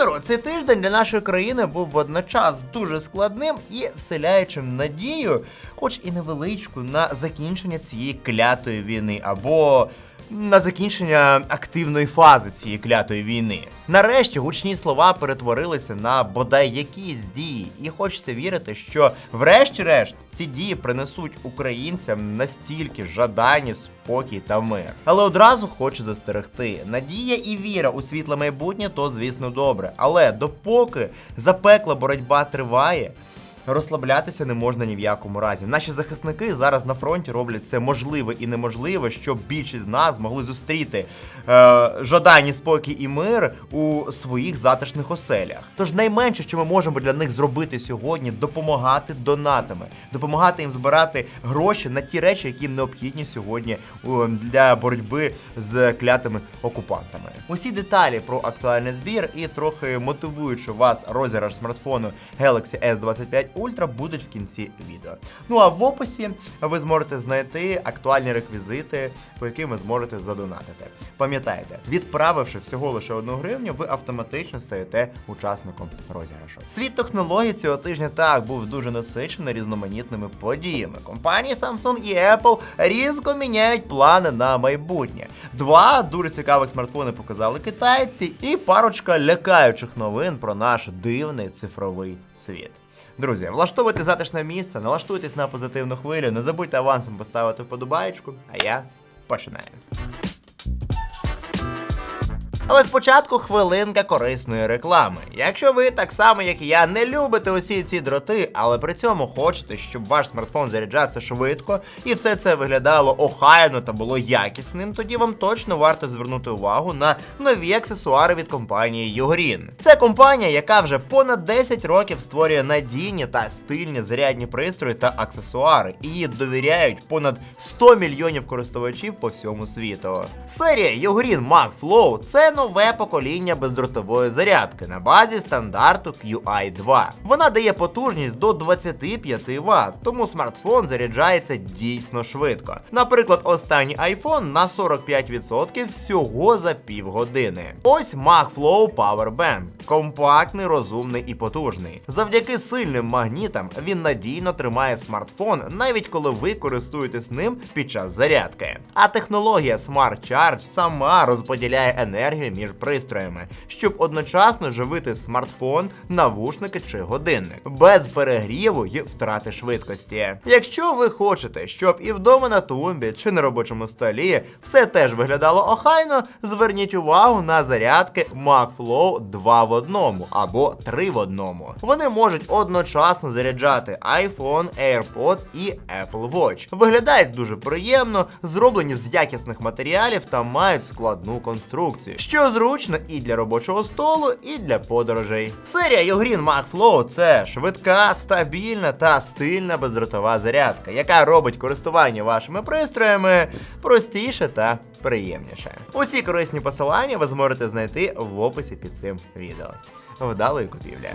народ, цей тиждень для нашої країни був водночас дуже складним і вселяючим надію, хоч і невеличку, на закінчення цієї клятої війни. Або на закінчення активної фази цієї клятої війни. Нарешті гучні слова перетворилися на бодай якісь дії, і хочеться вірити, що врешті-решт ці дії принесуть українцям настільки жадані спокій та мир. Але одразу хочу застерегти: надія і віра у світле майбутнє то звісно добре. Але допоки запекла боротьба триває. Розслаблятися не можна ні в якому разі. Наші захисники зараз на фронті роблять все можливе і неможливе, щоб більшість з нас змогли зустріти е, жадані спокій і мир у своїх затишних оселях. Тож найменше, що ми можемо для них зробити сьогодні, допомагати донатами, допомагати їм збирати гроші на ті речі, які їм необхідні сьогодні для боротьби з клятими окупантами. Усі деталі про актуальний збір і трохи мотивуючи вас розіграш смартфону Galaxy S25 Ultra будуть в кінці відео. Ну а в описі ви зможете знайти актуальні реквізити, по яким ви зможете задонатити. Пам'ятайте, відправивши всього лише одну гривню, ви автоматично стаєте учасником розіграшу. Світ технологій цього тижня так був дуже насичений різноманітними подіями. Компанії Samsung і Apple різко міняють плани на майбутнє. Два дуже цікавих смартфони показали китайці, і парочка лякаючих новин про наш дивний цифровий світ. Друзі, влаштовуйте затишне місце, налаштуйтесь на позитивну хвилю, не забудьте авансом поставити вподобайку, а я починаю. Але спочатку хвилинка корисної реклами. Якщо ви так само, як і я, не любите усі ці дроти, але при цьому хочете, щоб ваш смартфон заряджався швидко і все це виглядало охайно та було якісним, тоді вам точно варто звернути увагу на нові аксесуари від компанії Ugreen. Це компанія, яка вже понад 10 років створює надійні та стильні зарядні пристрої та аксесуари, і її довіряють понад 100 мільйонів користувачів по всьому світу. Серія Ugreen Mag Flow – це нове покоління бездротової зарядки на базі стандарту QI2. Вона дає потужність до 25 Вт, тому смартфон заряджається дійсно швидко. Наприклад, останній iPhone на 45% всього за півгодини. Ось Mag Flow Power Bank. Компактний, розумний і потужний. Завдяки сильним магнітам він надійно тримає смартфон, навіть коли ви користуєтесь ним під час зарядки. А технологія Smart Charge сама розподіляє енергію між пристроями, щоб одночасно живити смартфон, навушники чи годинник, без перегріву й втрати швидкості. Якщо ви хочете, щоб і вдома на тумбі чи на робочому столі все теж виглядало охайно, зверніть увагу на зарядки MagFlow 2 в одному або 3 в одному. Вони можуть одночасно заряджати iPhone, AirPods і Apple Watch. Виглядають дуже приємно, зроблені з якісних матеріалів та мають складну конструкцію, що зручно і для робочого столу, і для подорожей. Серія Ugreen MagFlow – це швидка, стабільна та стильна бездротова зарядка, яка робить користування вашими пристроями простіше та приємніше. Усі корисні посилання ви зможете знайти в описі під цим відео. Вдалої купівлі!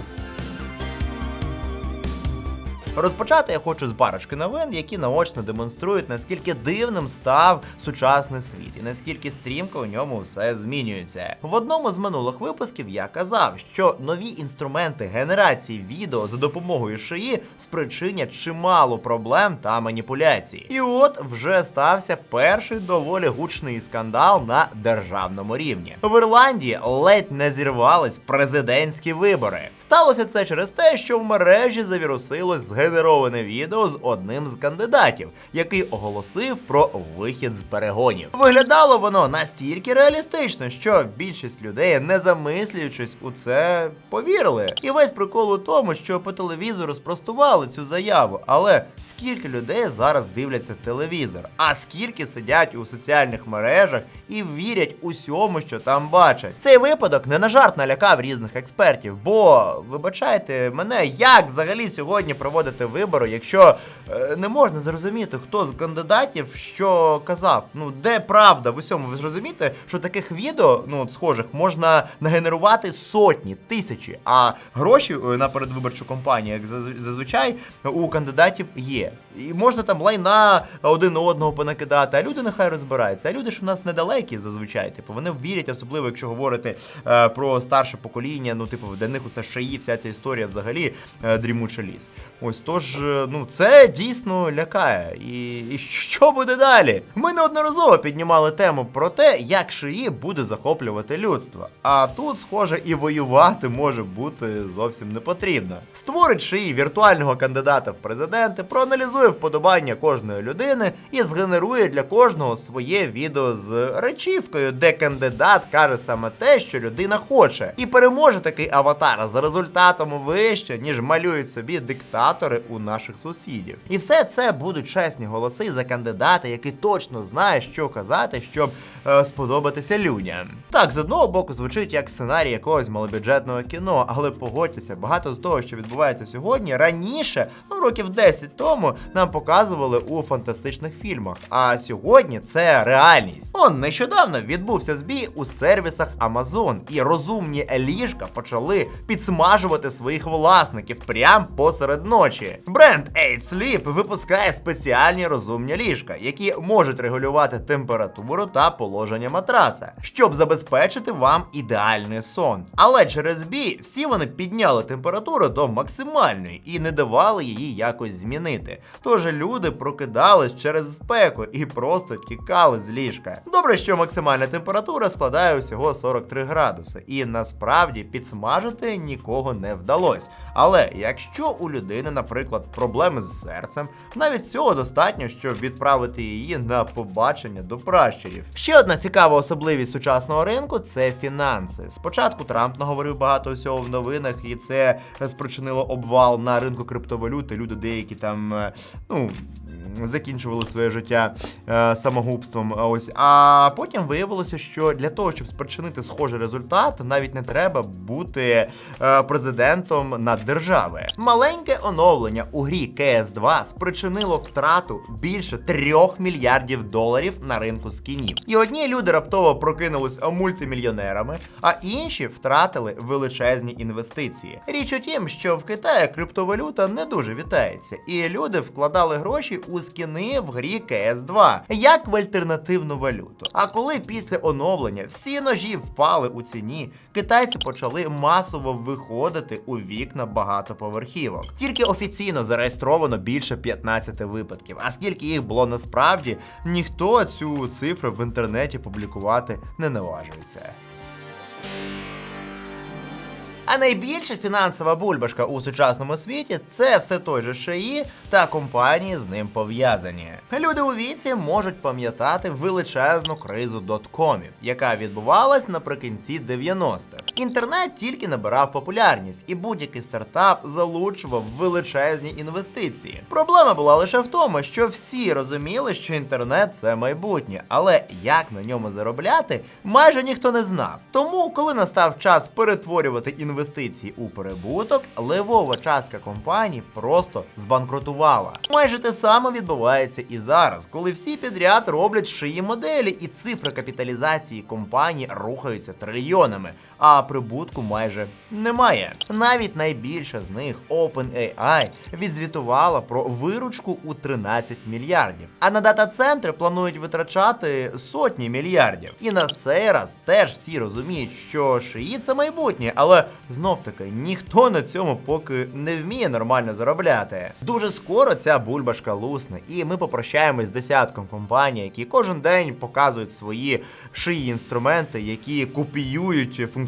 Розпочати я хочу з парочки новин, які наочно демонструють, наскільки дивним став сучасний світ і наскільки стрімко у ньому все змінюється. В одному з минулих випусків я казав, що нові інструменти генерації відео за допомогою шиї спричинять чимало проблем та маніпуляцій. І от вже стався перший доволі гучний скандал на державному рівні. В Ірландії ледь не зірвались президентські вибори. Сталося це через те, що в мережі завірусилось згенероване відео з одним з кандидатів, який оголосив про вихід з перегонів. Виглядало воно настільки реалістично, що більшість людей, не замислюючись у це, повірили. І весь прикол у тому, що по телевізору спростували цю заяву. Але скільки людей зараз дивляться телевізор, а скільки сидять у соціальних мережах і вірять усьому, що там бачать. Цей випадок не на жарт налякав різних експертів, бо вибачайте мене, як взагалі сьогодні проводити проводити вибори, якщо е, не можна зрозуміти, хто з кандидатів що казав. Ну де правда в усьому? Ви ж розумієте, що таких відео, ну схожих, можна нагенерувати сотні, тисячі, а гроші е, на передвиборчу кампанію, як зазвичай, у кандидатів є. І можна там лайна один одного понакидати, а люди нехай розбираються. А люди ж у нас недалекі зазвичай. Типу, вони вірять, особливо, якщо говорити е, про старше покоління. Ну, типу, для них оце шаї, вся ця історія взагалі е, дрімуча ліс. Ось тож, е, ну це дійсно лякає. І, і що буде далі? Ми неодноразово піднімали тему про те, як шиї буде захоплювати людство. А тут, схоже, і воювати може бути зовсім не потрібно. Створить шиї віртуального кандидата в президенти, проаналізує вподобання кожної людини і згенерує для кожного своє відео з речівкою, де кандидат каже саме те, що людина хоче, і переможе такий аватар за результатом вище, ніж малюють собі диктатори у наших сусідів. І все це будуть чесні голоси за кандидата, який точно знає, що казати, щоб е, сподобатися людям. Так, з одного боку, звучить як сценарій якогось малобюджетного кіно, але погодьтеся, багато з того, що відбувається сьогодні, раніше, ну років 10 тому, нам показували у фантастичних фільмах. А сьогодні це реальність. Он нещодавно відбувся збій у сервісах Amazon, і розумні ліжка почали підсмажувати своїх власників прямо посеред ночі. Бренд 8 Sleep випускає спеціальні розумні ліжка, які можуть регулювати температуру та положення матраца, щоб забезпечити вам ідеальний сон. Але через бій всі вони підняли температуру до максимальної і не давали її якось змінити. Тож люди прокидались через спеку і просто тікали з ліжка. Добре, що максимальна температура складає усього 43 градуси, і насправді підсмажити нікого не вдалося. Але якщо у людини, наприклад, проблеми з серцем, навіть цього достатньо, щоб відправити її на побачення до пращурів. Ще одна цікава особливість сучасного ринку це фінанси. Спочатку Трамп наговорив багато всього в новинах, і це спричинило обвал на ринку криптовалюти. Люди деякі там, е, ну. Закінчували своє життя е, самогубством. Ось а потім виявилося, що для того, щоб спричинити схожий результат, навіть не треба бути е, президентом наддержави. Маленьке оновлення у грі cs 2 спричинило втрату більше 3 мільярдів доларів на ринку скінів. І одні люди раптово прокинулись мультимільйонерами, а інші втратили величезні інвестиції. Річ у тім, що в Китаї криптовалюта не дуже вітається, і люди вкладали гроші у скіни в грі cs 2 як в альтернативну валюту. А коли після оновлення всі ножі впали у ціні, китайці почали масово виходити у вікна багатоповерхівок. Тільки офіційно зареєстровано більше 15 випадків. А скільки їх було насправді, ніхто цю цифру в інтернеті публікувати не наважується. А найбільша фінансова бульбашка у сучасному світі це все той же шиї та компанії з ним пов'язані. Люди у віці можуть пам'ятати величезну кризу доткомів, яка відбувалась наприкінці 90-х. Інтернет тільки набирав популярність, і будь-який стартап залучував величезні інвестиції. Проблема була лише в тому, що всі розуміли, що інтернет це майбутнє, але як на ньому заробляти, майже ніхто не знав. Тому, коли настав час перетворювати інвестиції у прибуток, левова частка компаній просто збанкрутувала. Майже те саме відбувається і зараз, коли всі підряд роблять шиї моделі, і цифри капіталізації компаній рухаються трильйонами, а прибутку майже немає. Навіть найбільша з них OpenAI відзвітувала про виручку у 13 мільярдів. А на дата-центри планують витрачати сотні мільярдів. І на цей раз теж всі розуміють, що шиї це майбутнє, але знов таки ніхто на цьому поки не вміє нормально заробляти. Дуже скоро ця бульбашка лусне, і ми попрощаємось з десятком компаній, які кожен день показують свої шиї інструменти, які копіюють функціональність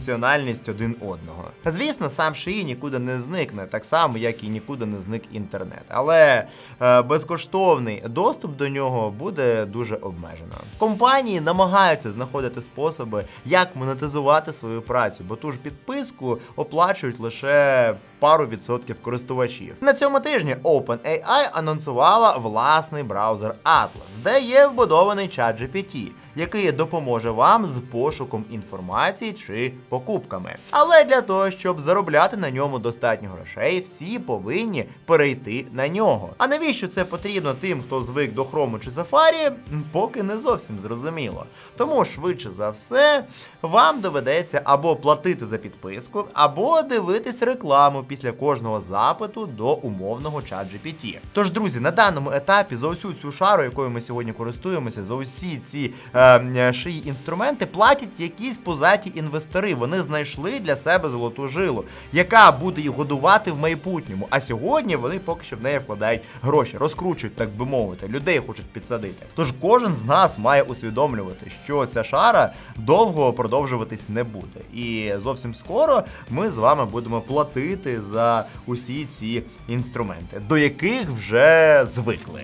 один одного. Звісно, сам шиї нікуди не зникне, так само як і нікуди не зник інтернет. Але е, безкоштовний доступ до нього буде дуже обмежено. Компанії намагаються знаходити способи, як монетизувати свою працю, бо ту ж підписку оплачують лише пару відсотків користувачів. На цьому тижні OpenAI анонсувала власний браузер Atlas, де є вбудований чат GPT, який допоможе вам з пошуком інформації чи покупками. Але для того, щоб заробляти на ньому достатньо грошей, всі повинні перейти на нього. А навіщо це потрібно тим, хто звик до Chrome чи Safari, поки не зовсім зрозуміло. Тому швидше за все, вам доведеться або платити за підписку, або дивитись рекламу після кожного запиту до умовного чат GPT. Тож, друзі, на даному етапі за усю цю шару, якою ми сьогодні користуємося, за усі ці е, е, шиї інструменти, платять якісь позаті інвестори. Вони знайшли для себе золоту жилу, яка буде їх годувати в майбутньому. А сьогодні вони поки що в неї вкладають гроші, розкручують, так би мовити, людей хочуть підсадити. Тож кожен з нас має усвідомлювати, що ця шара довго продовжуватись не буде. І зовсім скоро ми з вами будемо платити за усі ці інструменти, до яких вже звикли.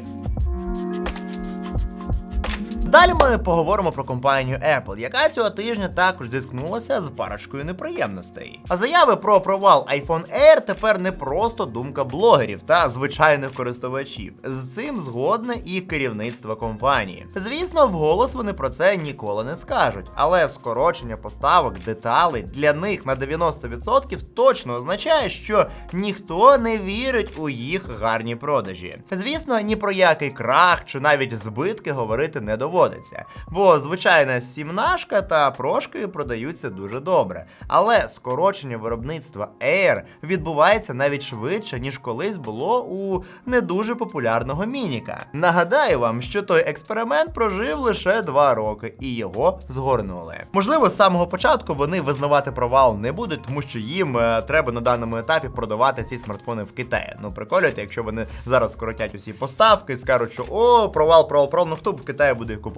Далі ми поговоримо про компанію Apple, яка цього тижня також зіткнулася з парочкою неприємностей. А заяви про провал iPhone Air тепер не просто думка блогерів та звичайних користувачів. З цим згодне і керівництво компанії. Звісно, вголос вони про це ніколи не скажуть, але скорочення поставок деталей для них на 90% точно означає, що ніхто не вірить у їх гарні продажі. Звісно, ні про який крах чи навіть збитки говорити не доводиться, бо звичайна сімнашка та прошки продаються дуже добре. Але скорочення виробництва Air відбувається навіть швидше, ніж колись було у не дуже популярного мініка. Нагадаю вам, що той експеримент прожив лише два роки і його згорнули. Можливо, з самого початку вони визнавати провал не будуть, тому що їм е, треба на даному етапі продавати ці смартфони в Китаї. Ну приколюйте, якщо вони зараз скоротять усі поставки, скажуть, що о, провал, провал, провал, ну хто в Китаї буде їх купувати?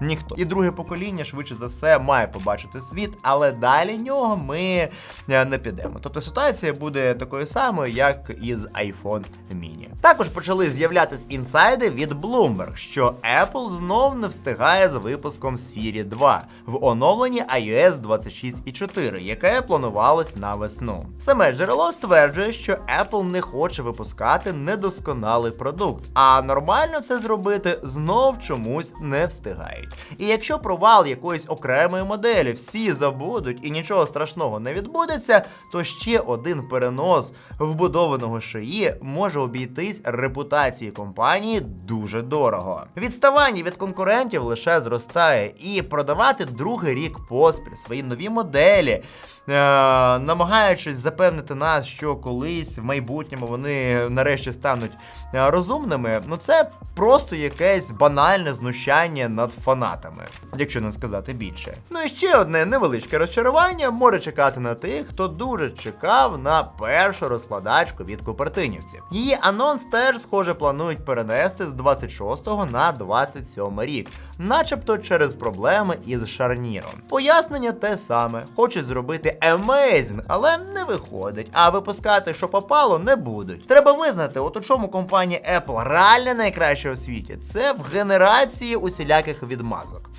Ніхто. І друге покоління, швидше за все, має побачити світ, але далі нього ми е, не підемо. Тобто ситуація буде такою самою, як із iPhone mini. Також почали з'являтись інсайди від Bloomberg, що Apple знов не встигає з випуском Siri 2 в оновленні iOS 26.4, яке планувалось на весну. Саме джерело стверджує, що Apple не хоче випускати недосконалий продукт, а нормально все зробити знов чомусь не встигають. І якщо провал якоїсь окремої моделі всі забудуть і нічого страшного не відбудеться, то ще один перенос вбудованого шиї може обійтись репутації компанії дуже дорого. Відставання від конкурентів лише зростає, і продавати другий рік поспіль свої нові моделі. Е, Намагаючись запевнити нас, що колись в майбутньому вони нарешті стануть е, розумними, ну це просто якесь банальне знущання над фанатами, якщо не сказати більше. Ну і ще одне невеличке розчарування може чекати на тих, хто дуже чекав на першу розкладачку від купертинівців. Її анонс теж, схоже, планують перенести з 26 на 27 рік, начебто через проблеми із шарніром. Пояснення те саме, хочуть зробити Amazing, але не виходить. А випускати, що попало, не будуть. Треба визнати, от у чому компанія Apple реально найкраща у світі, це в генерації усіляких відмазок.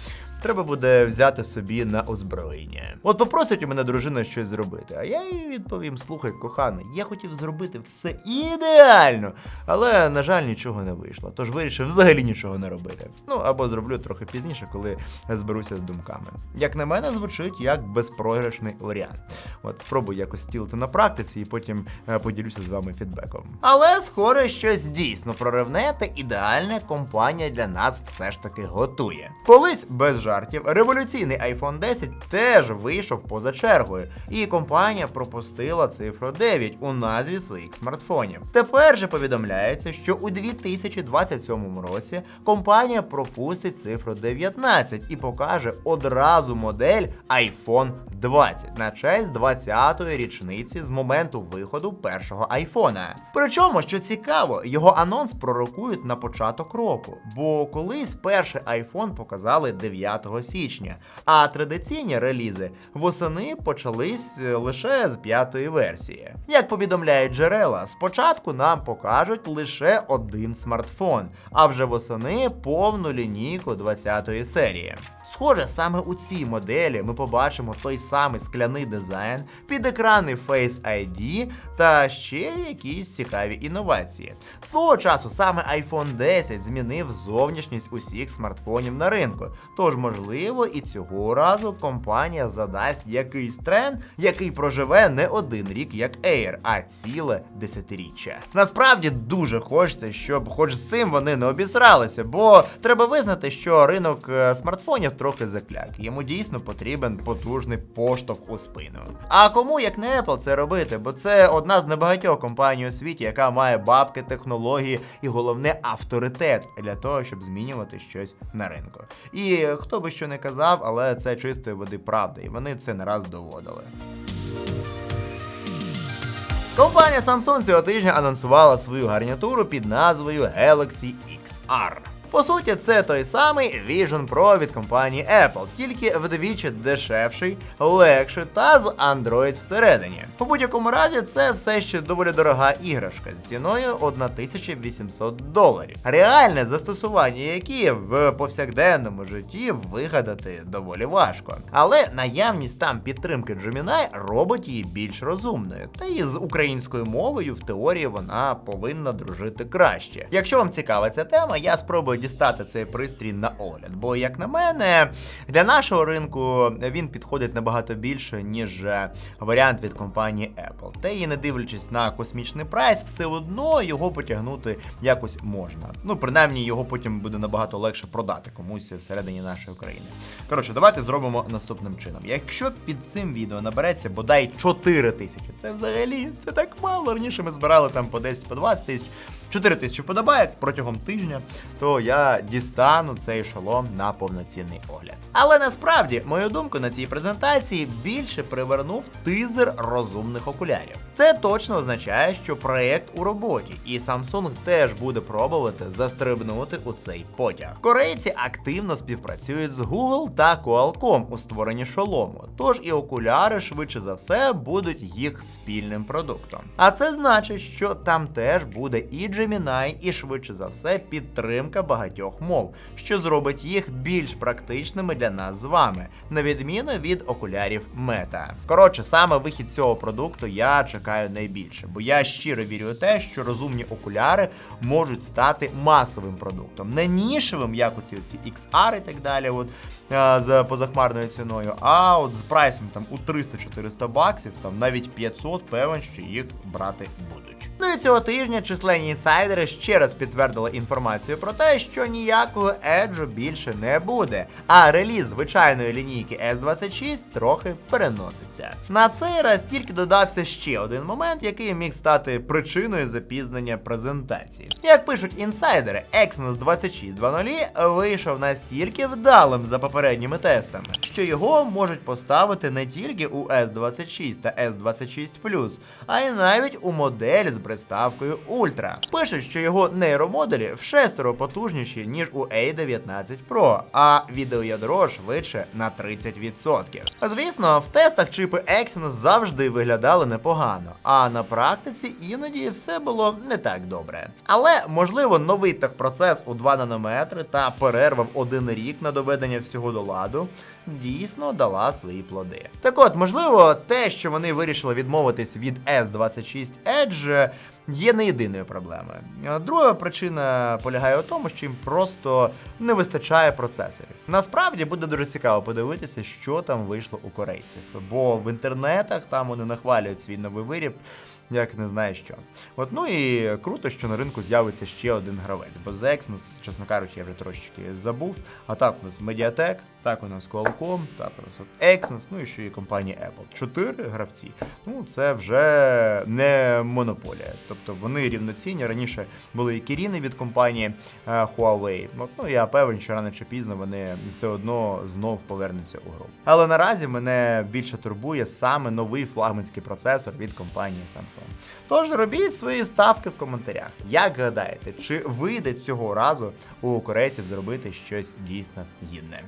Треба буде взяти собі на озброєння. От попросить у мене дружина щось зробити, а я їй відповім: слухай, коханий, я хотів зробити все ідеально, але, на жаль, нічого не вийшло. Тож вирішив взагалі нічого не робити. Ну або зроблю трохи пізніше, коли зберуся з думками. Як на мене, звучить як безпрограшний варіант. От спробую якось стілити на практиці і потім е, поділюся з вами фідбеком. Але схоже, щось дійсно проривне та ідеальне компанія для нас все ж таки готує. Колись без жартів, революційний iPhone 10 теж вийшов поза чергою, і компанія пропустила цифру 9 у назві своїх смартфонів. Тепер же повідомляється, що у 2027 році компанія пропустить цифру 19 і покаже одразу модель iPhone 20 на честь 20-ї річниці з моменту виходу першого айфона. Причому, що цікаво, його анонс пророкують на початок року, бо колись перший iPhone показали 9 5 січня. А традиційні релізи восени почались е, лише з п'ятої версії. Як повідомляють джерела, спочатку нам покажуть лише один смартфон, а вже восени повну лінійку 20-ї серії. Схоже, саме у цій моделі ми побачимо той самий скляний дизайн, підекранний Face ID та ще якісь цікаві інновації. Свого часу саме iPhone 10 змінив зовнішність усіх смартфонів на ринку. Тож, можливо, і цього разу компанія задасть якийсь тренд, який проживе не один рік як Air, а ціле десятиріччя. Насправді дуже хочеться, щоб хоч з цим вони не обісралися, бо треба визнати, що ринок е, смартфонів трохи закляк. Йому дійсно потрібен потужний поштовх у спину. А кому як не Apple це робити? Бо це одна з небагатьох компаній у світі, яка має бабки, технології і головне авторитет для того, щоб змінювати щось на ринку. І хто би що не казав, але це чистої води правда, і вони це не раз доводили. Компанія Samsung цього тижня анонсувала свою гарнітуру під назвою Galaxy XR. По суті, це той самий Vision Pro від компанії Apple, тільки вдвічі дешевший, легший та з Android всередині. По будь-якому разі, це все ще доволі дорога іграшка з ціною 1800 доларів. Реальне застосування, які в повсякденному житті вигадати доволі важко. Але наявність там підтримки Gemini робить її більш розумною. Та і з українською мовою в теорії вона повинна дружити краще. Якщо вам цікава ця тема, я спробую дістати цей пристрій на огляд. Бо, як на мене, для нашого ринку він підходить набагато більше, ніж е, варіант від компанії Apple. Та і не дивлячись на космічний прайс, все одно його потягнути якось можна. Ну, принаймні, його потім буде набагато легше продати комусь всередині нашої країни. Коротше, давайте зробимо наступним чином. Якщо під цим відео набереться бодай 4 тисячі, це взагалі це так мало. Раніше ми збирали там по 10 по 20 тисяч. 4 тисячі вподобайок протягом тижня, то я дістану цей шолом на повноцінний огляд. Але насправді, мою думку на цій презентації більше привернув тизер розумних окулярів. Це точно означає, що проект у роботі, і Samsung теж буде пробувати застрибнути у цей потяг. Корейці активно співпрацюють з Google та Qualcomm у створенні шолому, тож і окуляри швидше за все будуть їх спільним продуктом. А це значить, що там теж буде і Gemini, і швидше за все підтримка багатьох мов, що зробить їх більш практичними для нас з вами, на відміну від окулярів Meta. Коротше, саме вихід цього продукту я чекаю найбільше, бо я щиро вірю у те, що розумні окуляри можуть стати масовим продуктом, не нішевим, як оці ці XR і так далі. От з позахмарною ціною, а от з прайсом там у 300-400 баксів, там навіть 500, певен, що їх брати будуть. Ну і цього тижня численні інсайдери ще раз підтвердили інформацію про те, що ніякого еджу більше не буде, а реліз звичайної лінійки S26 трохи переноситься. На цей раз тільки додався ще один момент, який міг стати причиною запізнення презентації. Як пишуть інсайдери, Exynos 2600 вийшов настільки вдалим за попередніми тестами, що його можуть поставити не тільки у S26 та S26 а й навіть у модель з приставкою Ultra. Пишуть, що його нейромодулі в шестеро потужніші, ніж у A19 Pro, а відеоядро швидше на 30%. Звісно, в тестах чипи Exynos завжди виглядали непогано, а на практиці іноді все було не так добре. Але можливо новий техпроцес у 2 нанометри та перерва в один рік на доведення всього до ладу дійсно дала свої плоди. Так от, можливо, те, що вони вирішили відмовитись від S26 Edge, є не єдиною проблемою. Друга причина полягає у тому, що їм просто не вистачає процесорів. Насправді буде дуже цікаво подивитися, що там вийшло у корейців, бо в інтернетах там вони нахвалюють свій новий виріб. Як не знаю що. От ну і круто, що на ринку з'явиться ще один гравець. Бо за Exynos, чесно кажучи, я вже трошечки забув. А так у нас Mediatek, так у нас Qualcomm, так у нас Exynos, ну і ще і компанія Apple. Чотири гравці. Ну це вже не монополія. Тобто вони рівноцінні. Раніше були і Kirin від компанії е, Huawei. От, ну я певен, що рано чи пізно вони все одно знов повернуться у гру. Але наразі мене більше турбує саме новий флагманський процесор від компанії Samsung. Тож робіть свої ставки в коментарях. Як гадаєте, чи вийде цього разу у корейців зробити щось дійсно гідне?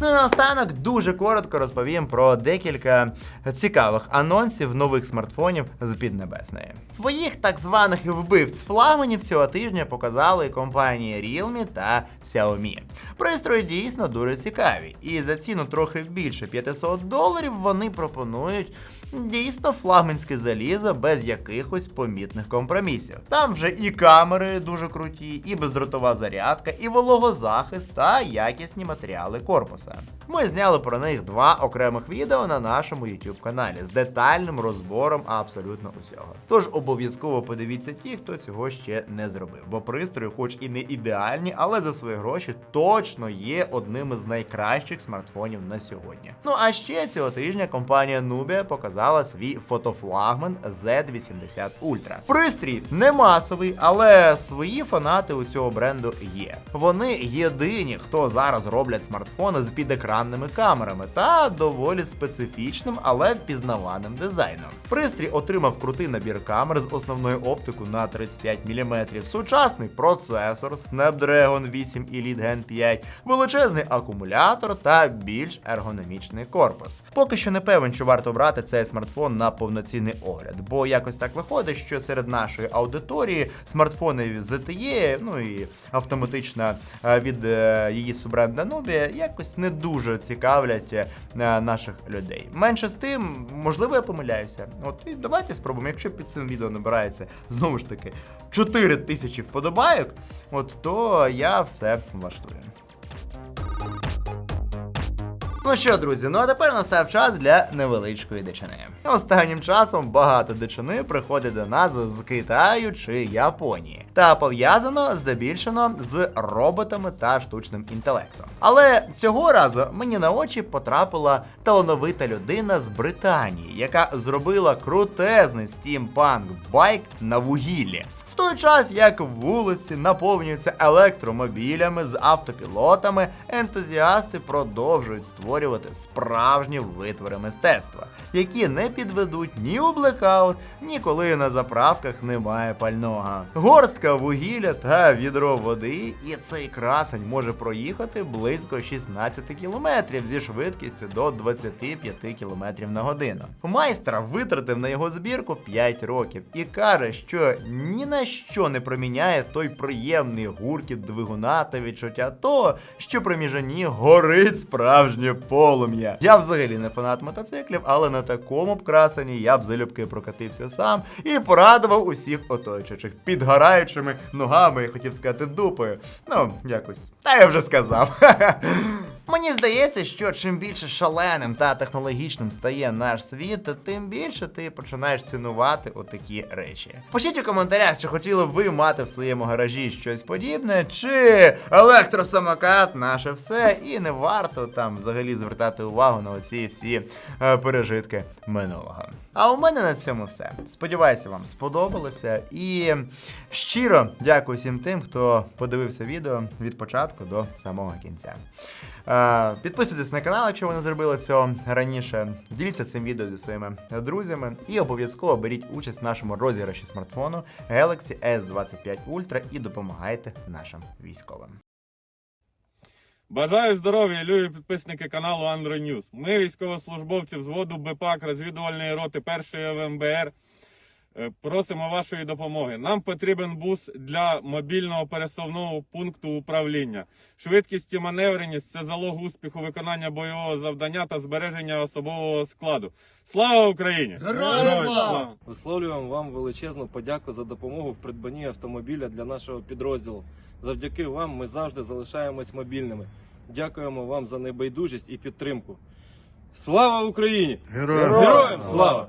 Ну і наостанок дуже коротко розповім про декілька цікавих анонсів нових смартфонів з Піднебесної. Своїх так званих вбивць флагманів цього тижня показали компанії Realme та Xiaomi. Пристрої дійсно дуже цікаві, і за ціну трохи більше 500 доларів вони пропонують. Дійсно, флагманське залізо без якихось помітних компромісів. Там вже і камери дуже круті, і бездротова зарядка, і вологозахист та якісні матеріали корпуса. Ми зняли про них два окремих відео на нашому YouTube каналі з детальним розбором абсолютно усього. Тож обов'язково подивіться ті, хто цього ще не зробив, бо пристрої, хоч і не ідеальні, але за свої гроші точно є одним із найкращих смартфонів на сьогодні. Ну а ще цього тижня компанія Nubia показала свій фотофлагман Z80 Ultra. Пристрій не масовий, але свої фанати у цього бренду є. Вони єдині, хто зараз роблять смартфони з підекранними камерами та доволі специфічним, але впізнаваним дизайном. Пристрій отримав крутий набір камер з основною оптикою на 35 мм, сучасний процесор Snapdragon 8 Elite Gen 5, величезний акумулятор та більш ергономічний корпус. Поки що не певен, чи варто брати цей смартфон на повноцінний огляд, бо якось так виходить, що серед нашої аудиторії смартфони ZTE, ну і автоматично е, від е, її субренда Nubia якось не дуже цікавлять е, наших людей. Менше з тим, можливо, я помиляюся. От і давайте спробуємо. Якщо під цим відео набирається знову ж таки 4 тисячі вподобайок, от то я все влаштую. Ну що, друзі, ну а тепер настав час для невеличкої дичини. Останнім часом багато дичини приходить до нас з Китаю чи Японії, та пов'язано здебільшено з роботами та штучним інтелектом. Але цього разу мені на очі потрапила талановита людина з Британії, яка зробила крутезний стімпанк байк на вугіллі. Той час, як вулиці наповнюються електромобілями з автопілотами, ентузіасти продовжують створювати справжні витвори мистецтва, які не підведуть ні у блекаут, ні коли на заправках немає пального. Горстка вугілля та відро води, і цей красень може проїхати близько 16 кілометрів зі швидкістю до 25 кілометрів на годину. Майстра витратив на його збірку 5 років і каже, що ні на що не проміняє той приємний гуркіт двигуна та відчуття того, що при міжані горить справжнє полум'я. Я взагалі не фанат мотоциклів, але на такому б красені я б залюбки прокатився сам і порадував усіх оточуючих підгораючими ногами, я хотів сказати дупою. Ну, якось. Та я вже сказав. Мені здається, що чим більше шаленим та технологічним стає наш світ, тим більше ти починаєш цінувати отакі речі. Пишіть у коментарях, чи хотіли б ви мати в своєму гаражі щось подібне, чи електросамокат наше все, і не варто там взагалі звертати увагу на оці всі е, пережитки минулого. А у мене на цьому все. Сподіваюся, вам сподобалося. І щиро дякую всім тим, хто подивився відео від початку до самого кінця. Е, Підписуйтесь на канал, якщо ви не зробили цього раніше. Діліться цим відео зі своїми друзями і обов'язково беріть участь в нашому розіграші смартфону Galaxy S25 Ultra і допомагайте нашим військовим. Бажаю здоров'я, любі підписники каналу Андро Ньюс. Ми, військовослужбовці взводу БПАК розвідувальної роти 1 ВМБР, просимо вашої допомоги. Нам потрібен бус для мобільного пересувного пункту управління. Швидкість і маневреність це залог успіху виконання бойового завдання та збереження особового складу. Слава Україні! Героям слава! Висловлюємо вам величезну подяку за допомогу в придбанні автомобіля для нашого підрозділу. Завдяки вам ми завжди залишаємось мобільними. Дякуємо вам за небайдужість і підтримку. Слава Україні! Героям слава!